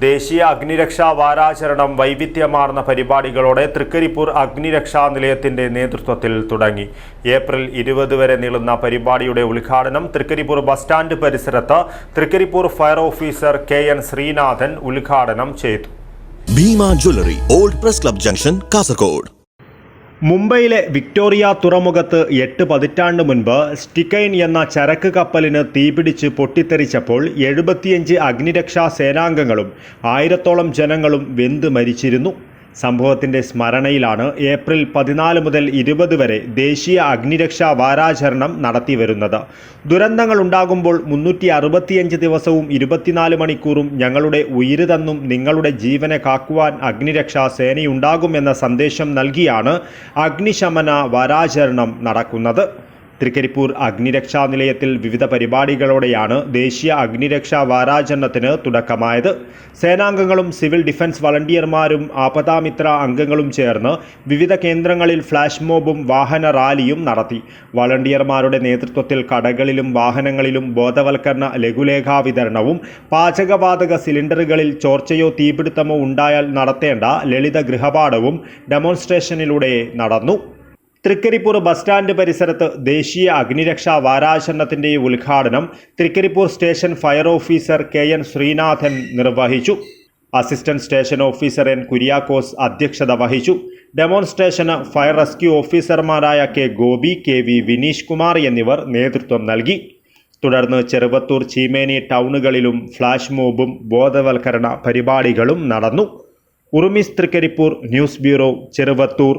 ദേശീയ അഗ്നിരക്ഷാ വാരാചരണം വൈവിധ്യമാർന്ന പരിപാടികളോടെ തൃക്കരിപ്പൂർ അഗ്നിരക്ഷാ നിലയത്തിന്റെ നേതൃത്വത്തിൽ തുടങ്ങി. ഏപ്രിൽ ഇരുപത് വരെ നീളുന്ന പരിപാടിയുടെ ഉദ്ഘാടനം തൃക്കരിപ്പൂർ ബസ് സ്റ്റാൻഡ് പരിസരത്ത് Thrikkaripur fire officer K N Sreenathan ഉദ്ഘാടനം ചെയ്തു. Bhima jewellery old press club junction Kasaragod. മുംബൈയിലെ വിക്ടോറിയ തുറമുഖത്ത് എട്ട് പതിറ്റാണ്ട് മുൻപ് സ്റ്റിക്കൈൻ എന്ന ചരക്ക് കപ്പലിന് തീപിടിച്ച് പൊട്ടിത്തെറിച്ചപ്പോൾ എഴുപത്തിയഞ്ച് അഗ്നിരക്ഷാ സേനാംഗങ്ങളും ആയിരത്തോളം ജനങ്ങളും വെന്ത് മരിച്ചിരുന്നു. സംഭവത്തിന്റെ സ്മരണയിലാണ് ഏപ്രിൽ പതിനാല് മുതൽ ഇരുപത് വരെ ദേശീയ അഗ്നിരക്ഷാ വാരാചരണം നടത്തിവരുന്നത്. ദുരന്തങ്ങൾ ഉണ്ടാകുമ്പോൾ മുന്നൂറ്റി അറുപത്തിയഞ്ച് ദിവസവും ഇരുപത്തിനാല് മണിക്കൂറും ഞങ്ങളുടെ ഉയിര് തന്നും നിങ്ങളുടെ ജീവനെ കാക്കുവാൻ അഗ്നിരക്ഷാ സേനയുണ്ടാകുമെന്ന സന്ദേശം നൽകിയാണ് അഗ്നിശമന വാരാചരണം നടക്കുന്നത്. തൃക്കരിപ്പൂർ അഗ്നിരക്ഷാ നിലയത്തിൽ വിവിധ പരിപാടികളോടെയാണ് ദേശീയ അഗ്നിരക്ഷാ വാരാചരണത്തിന് തുടക്കമായത്. സേനാംഗങ്ങളും സിവിൽ ഡിഫൻസ് വളണ്ടിയർമാരും ആപതാമിത്ര അംഗങ്ങളും ചേർന്ന് വിവിധ കേന്ദ്രങ്ങളിൽ ഫ്ലാഷ് മോബും വാഹന റാലിയും നടത്തി. വളണ്ടിയർമാരുടെ നേതൃത്വത്തിൽ കടകളിലും വാഹനങ്ങളിലും ബോധവൽക്കരണ ലഘുലേഖാ വിതരണവും പാചകവാതക സിലിണ്ടറുകളിൽ ചോർച്ചയോ തീപിടുത്തമോ ഉണ്ടായാൽ നടത്തേണ്ട ലളിത ഗൃഹപാഠവും ഡെമോൺസ്ട്രേഷനിലൂടെ നടന്നു. തൃക്കരിപ്പൂർ ബസ് സ്റ്റാൻഡ് പരിസരത്ത് ദേശീയ അഗ്നിരക്ഷാ വാരാചരണത്തിന്റെ ഉദ്ഘാടനം Thrikkaripur station fire officer K N Sreenathan നിർവഹിച്ചു. Assistant station officer N Kuriakose അധ്യക്ഷത വഹിച്ചു. ഡെമോൺസ്ട്രേഷന് ഫയർ റെസ്ക്യൂ ഓഫീസർമാരായ K Gopi K V Vineesh Kumar എന്നിവർ നേതൃത്വം നൽകി. തുടർന്ന് ചെറുവത്തൂർ ചീമേനി ടൗണുകളിലും ഫ്ലാഷ് മോബും ബോധവൽക്കരണ പരിപാടികളും നടന്നു. Urumis Thrikkaripur news bureau Cheruvathur.